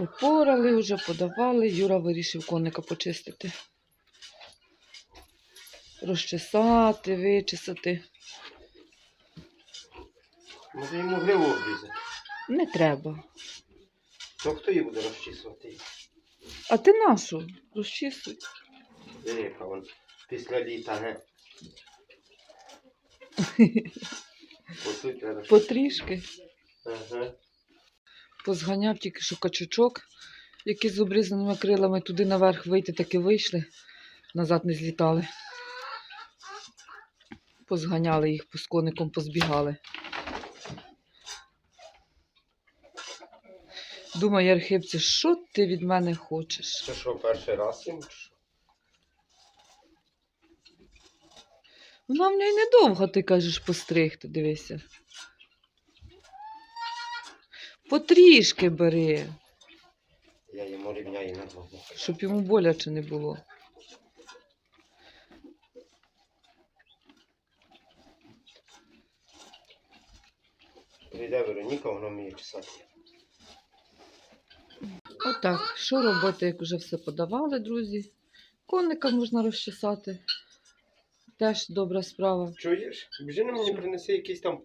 Попорали вже, подавали. Юра вирішив коника почистити. Розчесати, вичесати. Може йому гриву обрізати. Не треба. То хто її буде розчісувати? А ти нашу? Розчісуй. Яка вон після літа, не? По суті, розчісувати. Потрішки. Ага. Позганяв тільки що качучок, які з обрізаними крилами туди наверх вийти таки вийшли, назад не злітали. Позганяли їх, з коником позбігали. Думаю, архипці, що ти від мене хочеш? Це що, перший раз їм? Вона в неї недовго, ти кажеш, постригти, дивися. Потрішки бери, Я йому рівняю на двох. щоб йому боляче не було. Прийде Вероніка, вона вміє чесати. Отак, що робити, як вже все подавали, друзі? Коника можна розчесати. Теж добра справа. Чуєш? Біжи на мені принеси якийсь там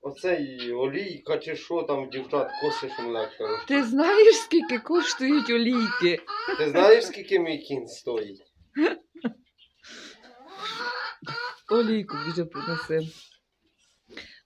оцей олійка чи що там дівчат коси, що легше. Ти знаєш, скільки коштують олійки? Ти знаєш, скільки мій кінь стоїть? Олійку вже принеси.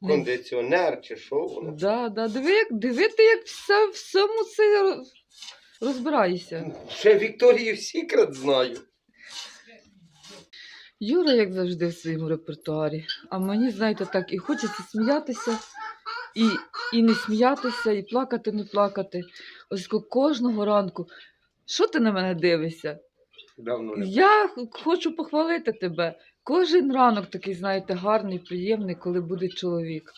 Кондиціонер чи що воно? Да, да. Диви, як, диви ти, як все, всьому це роз- розбираєшся. Ще Вікторію Сікрет знаю. Юра, як завжди, в своєму репертуарі. А мені, знаєте, так, і хочеться сміятися, і, і не сміятися, і плакати, не плакати. Ось кожного ранку. Що ти на мене дивишся? Давно не Я хочу похвалити тебе. Кожен ранок такий, знаєте, гарний, приємний, коли буде чоловік.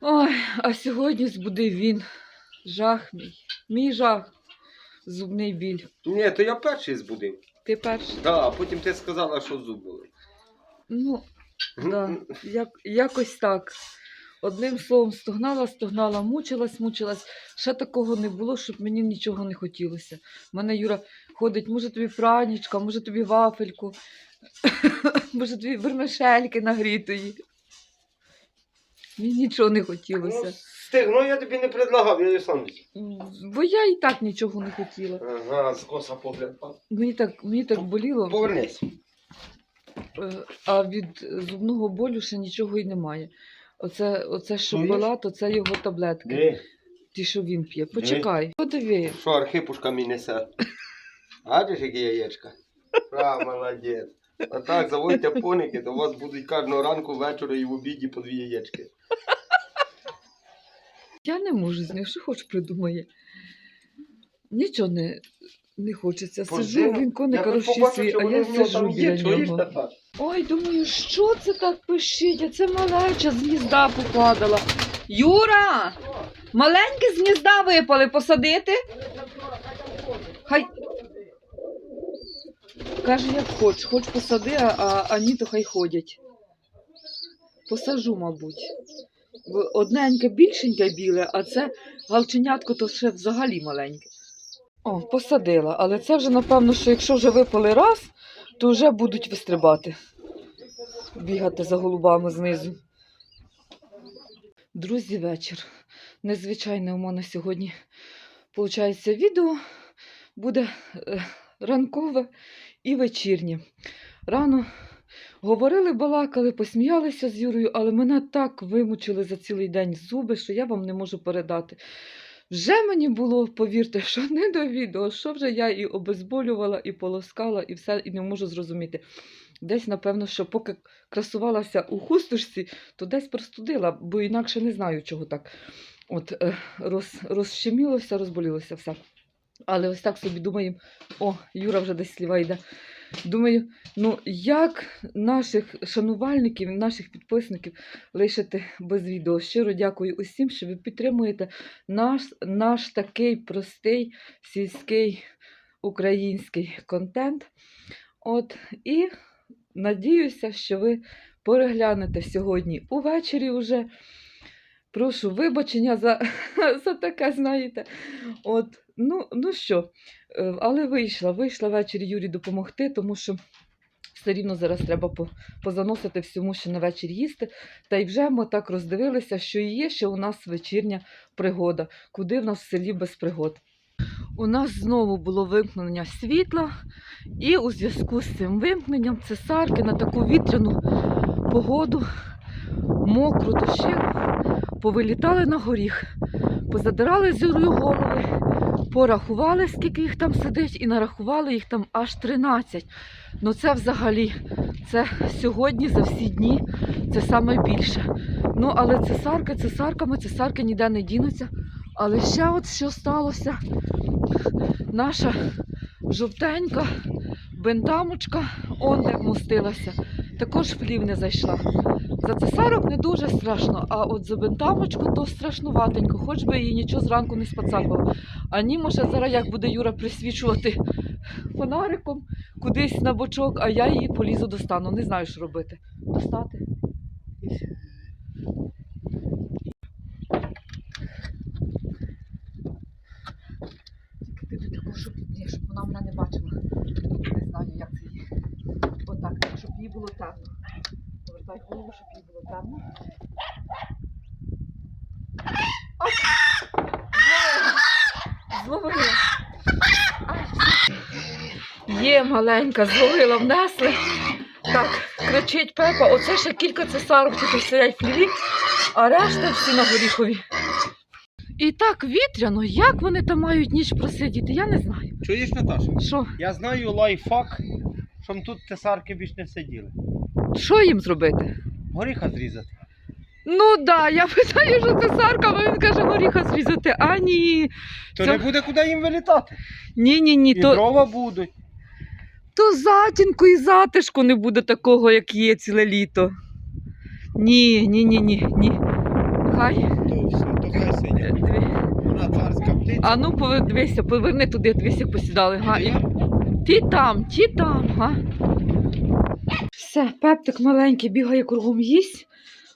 Ой, а сьогодні збудив він. Жах мій. Мій жах. Зубний біль. Ні, то я перший збудив. Ти перший. Так, а потім ти сказала, що зуб болить. Ну, да, як, якось так. Одним словом, стогнала, стогнала, мучилась, мучилась. Ще такого не було, щоб мені нічого не хотілося. У мене Юра ходить, може тобі пранічка, може тобі вафельку, може тобі вермишельки нагрітої. Мені нічого не Ну, хотілося. Стигну я тобі не предлагав, я її сам взяв. Бо я і так нічого не хотіла. Ага, з коса погляд. Мені так, мені так боліло, Повернись. е, а від зубного болю ще нічого й немає. Оце, оце що Чуєш? була, то це його таблетки. Де? Ті, що він п'є. Почекай. Подиви. Що архипушка мені несе? Бачиш, які яєчка? Ра, молодець. А так, заводьте поники, то у вас будуть кожного ранку, вечора і в обіді по дві яєчки. Я не можу з ним, що хоч придумає. Нічого не, не хочеться. Сижу, він коника Я розчісує, а я нього сижу біля нього. Ой, думаю, що це так пишить? А це малеча з гнізда попадала. Юра! Маленьке з гнізда випали посадити? Хай. Каже, як хоч, хоч посади, а, а ні, то хай ходять. Посажу, мабуть. Одненьке більшеньке біле, а це галченятко то ще взагалі маленьке. О, посадила, але це вже, напевно, що якщо вже випали раз, то вже будуть вистрибати. Бігати за голубами знизу. Друзі, вечір. Незвичайне у мене сьогодні виходить відео. Буде е, ранкове і вечірнє. Рано говорили, балакали, посміялися з Юрою, але мене так вимучили за цілий день зуби, що я вам не можу передати. Вже мені було, повірте, що не до відео, що вже я і обезболювала, і полоскала, і все, і не можу зрозуміти. Десь, напевно, що поки красувалася у хусточці, то десь простудила, бо інакше не знаю, чого так. От е, роз, розщемілося, розболілося все. Але ось так собі думаю, о, Юра вже десь сліва йде. Думаю, ну як наших шанувальників, наших підписників лишити без відео? Щиро дякую усім, що ви підтримуєте наш, наш такий простий сільський український контент. От, і надіюся, що ви переглянете сьогодні увечері вже. прошу вибачення за, за таке, знаєте. От, ну, ну що, але вийшла, вийшла ввечері Юрі допомогти, тому що все рівно зараз треба позаносити всьому, що на вечір їсти. Та й вже ми так роздивилися, що є ще у нас вечірня пригода, куди в нас в селі без пригод. У нас знову було вимкнення світла, і у зв'язку з цим вимкненням цесарки на таку вітряну погоду, мокру дощину, повилітали на горіх, позадирали з Юрою голови, порахували, скільки їх там сидить, і нарахували їх там аж 13. Ну це взагалі, це сьогодні за всі дні, це саме більше. Ну, але цесарки, цесарками, цесарки ніде не дінуться. Але ще от що сталося, наша жовтенька бентамочка, он де вмостилася, також в хлів не зайшла. За цесарок не дуже страшно, а от за бентамочку то страшнуватенько, хоч би її нічого зранку не спацакало. А ні, може зараз як буде Юра присвічувати фонариком кудись на бочок, а я її полізу достану. Не знаю, що робити. Достати. Тільки ти таку, щоб, щоб вона мене не бачила. Не знаю, як це є. Отак, щоб їй було темно. Повертай голову, щоб їй було темно. Все. Є маленька, зловила, внесли. Так, кричить Пепа, оце ще кілька цесарок тільки стоять в хліві, а решта всі на горіхові. І так вітряно, як вони там мають ніч просидіти, я не знаю. Чуєш, Наташа? Що, Я знаю лайфхак, щоб тут тесарки більш не сиділи. Що їм зробити? Горіха зрізати. Ну да, я питаю, що цесарка, а він каже, горіха зрізати. А ні. То Це- не буде куди їм вилітати. Ні, ні, ні, І то, дрова будуть. то затінку і затишку не буде такого, як є ціле літо. Ні, ні, ні, ні, ні. Хай. То все, то хай е, сидять. дві- Вона царська птиця. А ну повер- дивися, поверни туди, дивись, як посідали. Га, і... Ті там, ті там, га. Все, пептик маленький бігає кругом їсть,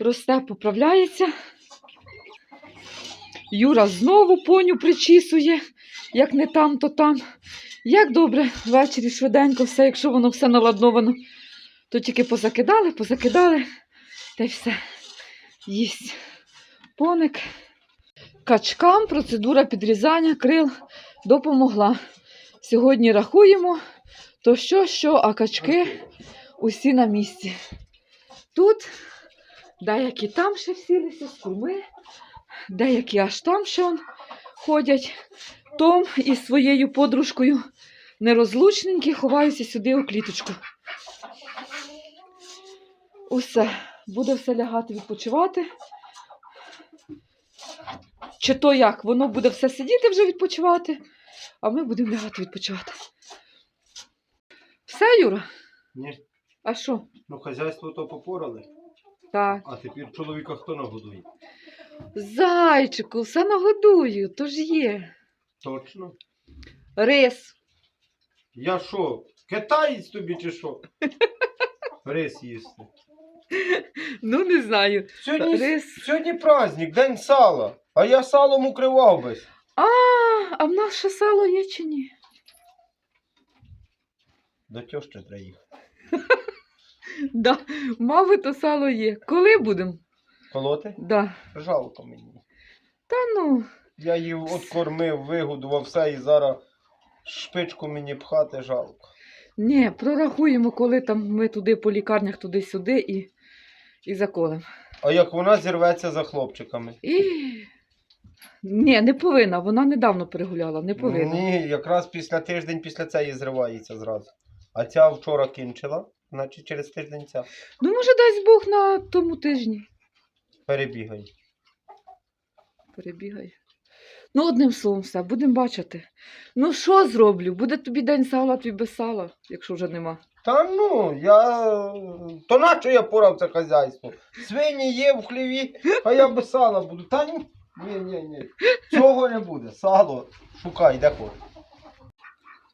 росте, поправляється. Юра знову поню причісує, як не там, то там. Як добре, ввечері швиденько все, якщо воно все наладновано, то тільки позакидали, позакидали, та й все. Їсть. Поник. Качкам процедура підрізання крил допомогла. Сьогодні рахуємо, то що, що, а качки усі на місці. Тут деякі там ще всілися з курми, деякі аж там ще ходять. Том із своєю подружкою нерозлучненькі ховаються сюди у кліточку. Усе, буде все лягати відпочивати. Чи то як? Воно буде все сидіти вже відпочивати, а ми будемо лягати відпочивати. Все, Юра? Ні. А що? Ну, хазяйство то попорали. Так. А тепер чоловіка хто нагодує? Зайчику, все нагодую, то ж є. Точно. Рис. Я що, китаєць тобі чи що? Рис їсти. Ну, не знаю. Сьогодні, Рис. сьогодні праздник, день сала. А я салом укривав весь. А, а в нас ще сало є чи ні? До тьощі треба їхати. Да, мабуть, то сало є. Коли будемо? Колоти? Да. Жалко мені. Та ну, Я її откормив, вигодував все і зараз шпичку мені пхати жалко. ні, прорахуємо, коли там ми туди по лікарнях, туди-сюди і, і заколемо. А як вона зірветься за хлопчиками? І... Ні, не повинна, вона недавно перегуляла, не повинна. Ні, якраз після тиждень після цієї зривається зразу. А ця вчора кінчила, значить через тиждень ця Ну, може, дасть Бог на тому тижні. перебігає. Перебігай. Ну, одним словом, все, будемо бачити. Ну, що зроблю? Буде тобі день сала, тобі без сала, якщо вже нема. Та ну, я. То нащо я порав це хазяйство? Свині є в хліві, а я без сала буду. Та ні, ні, ні, ні. Цього не буде. Сало шукай, де хочеш.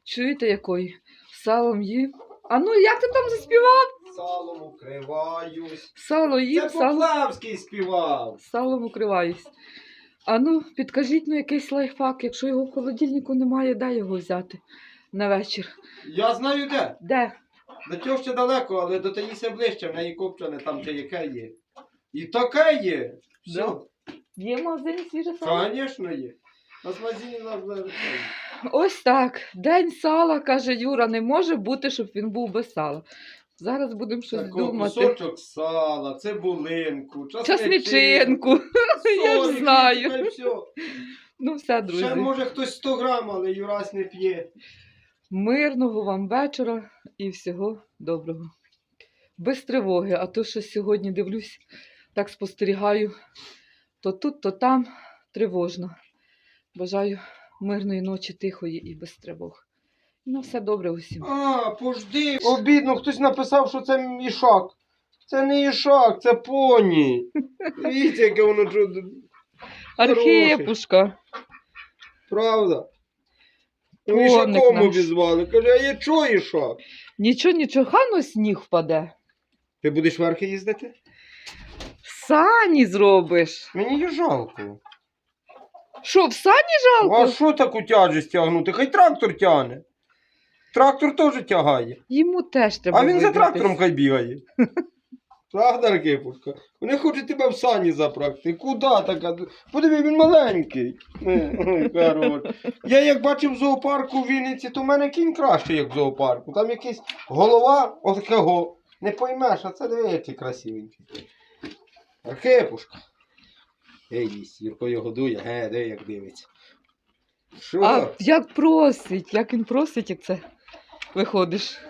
Чуєте, якої? Салом їв. А ну, як ти там заспівав? салом укриваюсь. Сало їм, Це сало, Поплавський співав. салом укриваюсь. А ну, підкажіть ну якийсь лайфхак, якщо його в холодильнику немає, де його взяти на вечір? Я знаю де. Де? До цього ще далеко, але до Таїси ближче, в неї копчене там чи яке є. І таке є. Все. Да. Є в магазині свіже сало? Звісно є. А з магазині завжди. Ось так. День сала, каже Юра, не може бути, щоб він був без сала. Зараз будемо щось Такого думати. кусочок сала, цибулинку, Часничинку. Я ж знаю. все. Ну все, друзі. Ще може хтось 100 грам, але Юрась не п'є. Мирного вам вечора і всього доброго. Без тривоги, а то що сьогодні дивлюсь, так спостерігаю, то тут, то там тривожно. Бажаю мирної ночі, тихої і без тривог. Ну, все добре усім. А, пожди. Обідно, хтось написав, що це мішак. Це не ішак, це поні. Дивіться, яке воно чудо. Архіпушка. Правда? Коник Ішаком наш. обізвали. Каже, а є чого ішак? Нічого, нічого, хано сніг впаде. Ти будеш верхи їздити? Сані зробиш. Мені її жалко. Що, в сані жалко? А що таку тяжесть тягнути? Хай трактор тягне. Трактор теж тягає. Йому теж треба. А він за вибратись. трактором хай бігає. Правда, Аркипушка? Вони хочуть тебе в сані запрагти. Куди така? Подиви, він маленький. Е, Ой, хорош. Я як бачив в зоопарку в Вінниці, то в мене кінь краще, як в зоопарку. Там якийсь голова от отакого. Не поймеш, а це диви, який красивенький. Архипушка. Ей, їсть, Юрко його годує, ге, де як дивиться. Що? А як просить, як він просить, як це виходиш.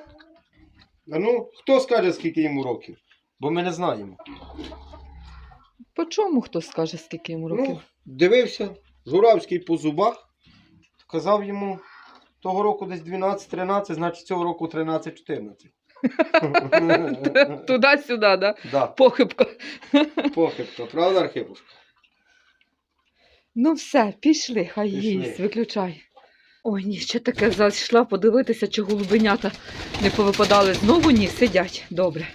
А ну, хто скаже, скільки йому років? Бо ми не знаємо. По чому хто скаже, скільки йому років? Ну, дивився, Журавський по зубах. Казав йому того року десь 12-13, значить цього року 13-14. Туди-сюди, да? Да, Похибка. похибка, правда, Архипушка? Ну все, пішли, хай Пішли. їсть, виключай. Ой, ні, ще таке зайшла подивитися, чи голубенята не повипадали. Знову ні, сидять. Добре.